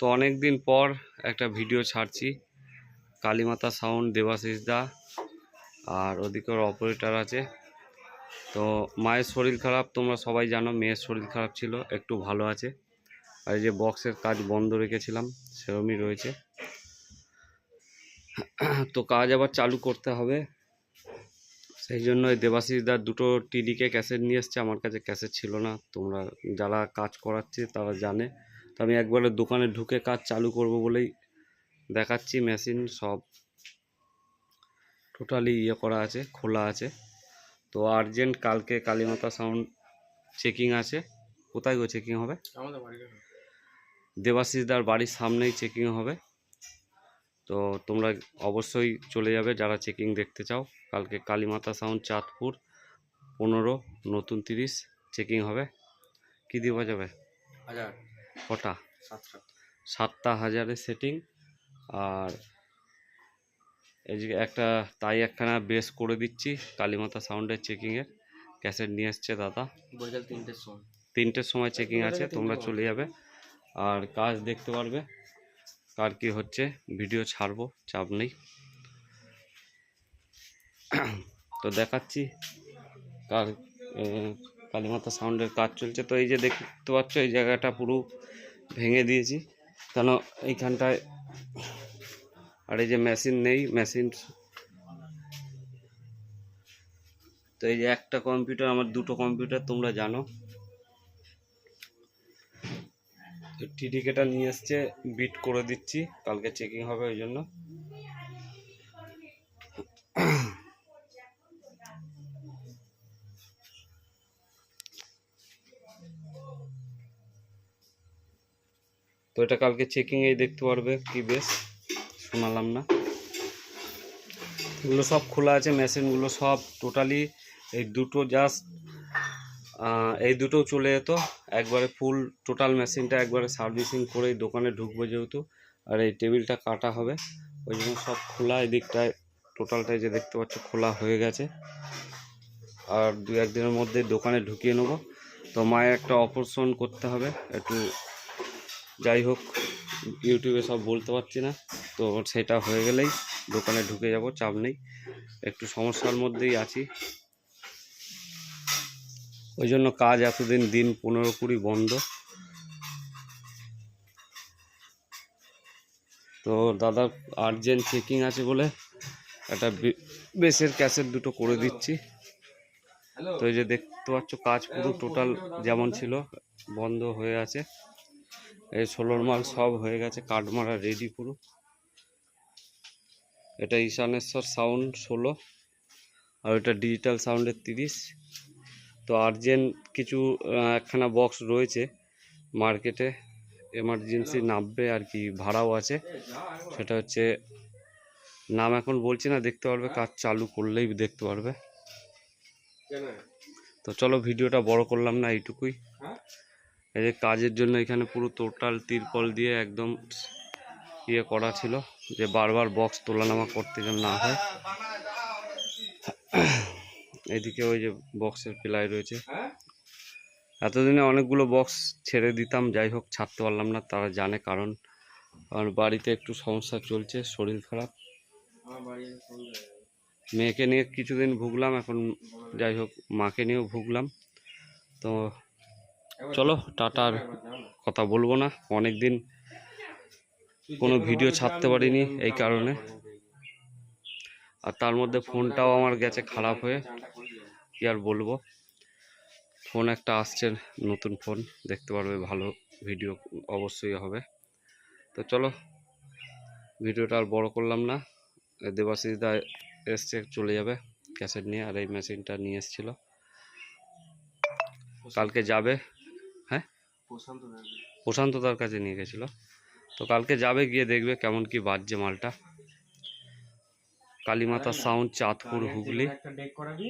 তো অনেক দিন পর একটা ভিডিও ছাড়ছি। কালীমাতা সাউন্ড দেবাশিস দা আর ওদিকে ওর অপারেটর আছে। তো মায়ের শরীর খারাপ, তোমরা সবাই জানো মেয়ের শরীর খারাপ ছিল, একটু ভালো আছে। আর যে বক্সের কাজ বন্ধ রেখেছিলাম, সেরমই রয়েছে। তো কাজ আবার চালু করতে হবে। সেই জন্য এই দেবাশিস দার দুটো টিডিকে ক্যাসেট নিয়ে এসছে, আমার কাছে ক্যাসেট ছিল না। তোমরা যারা কাজ করাচ্ছে তারা জানে। তো আমি একবারে দোকানে ঢুকে কাজ চালু করব বলেই দেখাচ্ছি মেশিন সব টোটালি ইয়ে করা আছে খোলা আছে। তো আর্জেন্ট কালকে কালীমাতা সাউন্ড চেকিং আছে। কোথায় গো চেকিং হবে? দেবাশিসদার বাড়ির সামনেই চেকিং হবে। তো তোমরা অবশ্যই চলে যাবে যারা চেকিং দেখতে চাও। কালকে কালীমাতা সাউন্ড চাঁদপুর পনেরো নতুন তিরিশ চেকিং হবে। কী দেওয়া যাবে? হাজার। কটা সাতটা। হাজারের সেটিং আর এই যে একটা তাই একখানা বেস করে দিচ্ছি কালীমাতা সাউন্ডের চেকিংয়ের ক্যাসেট নিয়ে এসছে দাদা। তিনটের সময়। তিনটের সময় চেকিং আছে তোমরা চলে যাবে। আর কাজ দেখতে পারবে কার কি হচ্ছে ভিডিও ছাড়বো চাপ নেই। তো দেখাচ্ছি কার কালীমাতা সাউন্ডের কাজ চলছে। তো এই যে দেখতে পাচ্ছ, এই জায়গাটা পুরো ভেঙে দিয়েছি। কেন এইখানটায় আর এই যে মেশিন নেই, মেশিন তো এই যে একটা কম্পিউটার, আমার দুটো কম্পিউটার তোমরা জানো। টিডিকেটা নিয়ে এসছে, বিট করে দিচ্ছি, কালকে চেকিং হবে ওই জন্য। তো এটা কালকে চেকিং এই দেখতে পারবে কি বেশ, শোনালাম না। এগুলো সব খোলা আছে মেশিনগুলো সব টোটালি এই দুটো জাস্ট এই দুটো চলে যেত। একবারে ফুল টোটাল মেশিনটা একবারে সার্ভিসিং করে দোকানে ঢুকবো যেহেতু, আর এই টেবিলটা কাটা হবে। ওই জন্য সব খোলা, এই দিকটায় টোটালটাই যে দেখতে পাচ্ছ, খোলা হয়ে গেছে। আর দু একদিনের মধ্যে দোকানে ঢুকিয়ে নেব। তো মায়ের একটা অপারেশন করতে হবে, একটু যাই হোক ইউটিউবে সব বলতে পারছি না। তো সেটা হয়ে গেলেই দোকানে ঢুকে যাব চাপ নেই। একটু সমস্যার মধ্যেই আছি। ওই জন্য কাজ এতদিন দিন পনেরো কুড়ি বন্ধ। তো দাদা আর্জেন্ট চেকিং আছে বলে একটা বেসের ক্যাসেট দুটো করে দিচ্ছি। তো এই যে দেখতে পাচ্ছ কাজ পুরো টোটাল যেমন ছিল বন্ধ হয়ে আছে। এই ষোলোর মাল সব হয়ে গেছে কাঠ মারা রেডি পুরো। এটা ঈশানেশ্বর সাউন্ড ষোলো, আর এটা ডিজিটাল সাউন্ডের তিরিশ। তো আর্জেন্ট কিছু একখানা বক্স রয়েছে মার্কেটে এমার্জেন্সি নামবে আর কি, ভাড়াও আছে। সেটা হচ্ছে, নাম এখন বলছি না, দেখতে পারবে, কাজ চালু করলেই দেখতে পারবে। তো চলো ভিডিওটা বড় করলাম না এইটুকুই। এই যে কাজের জন্য এখানে পুরো টোটাল তিরপল দিয়ে একদম ইয়ে করা ছিল, যে বারবার বক্স তোলানামা করতে যেন না হয়। এদিকে ওই যে বক্সের প্লাই রয়েছে। এতদিনে অনেকগুলো বক্স ছেড়ে দিতাম, যাই হোক ছাড়তে পারলাম না, তারা জানে কারণ। আমার বাড়িতে একটু সমস্যা চলছে, শরীর খারাপ। মেয়েকে নিয়ে কিছুদিন ভুগলাম, এখন যাই হোক মাকে নিয়েও ভুগলাম। তো চলো, টাটার কথা বলব না। অনেক দিন কোনো ভিডিও ছাড়তে পারিনি এই কারণে। আর তার মধ্যে ফোনটাও আমার গেছে খারাপ হয়ে, কি আর বলব। ফোন একটা আসছে, নতুন ফোন, দেখতে পারবে ভালো ভিডিও অবশ্যই হবে। তো চলো, ভিডিওটা আর বড় করলাম না। দেবাশিস দা এসছে, চলে যাবে ক্যাসেট নিয়ে, আর এই মেশিনটা নিয়ে এসেছিল। কালকে যাবে প্রশান্ত তার কাছে। নিয়ে গেছিল। তো কালকে যাবে গিয়ে দেখবে কেমন কি বাজছে মালটা। কালীমাতা সাউন্ড চাঁদপুর হুগলি। একটা ডেক করাবি।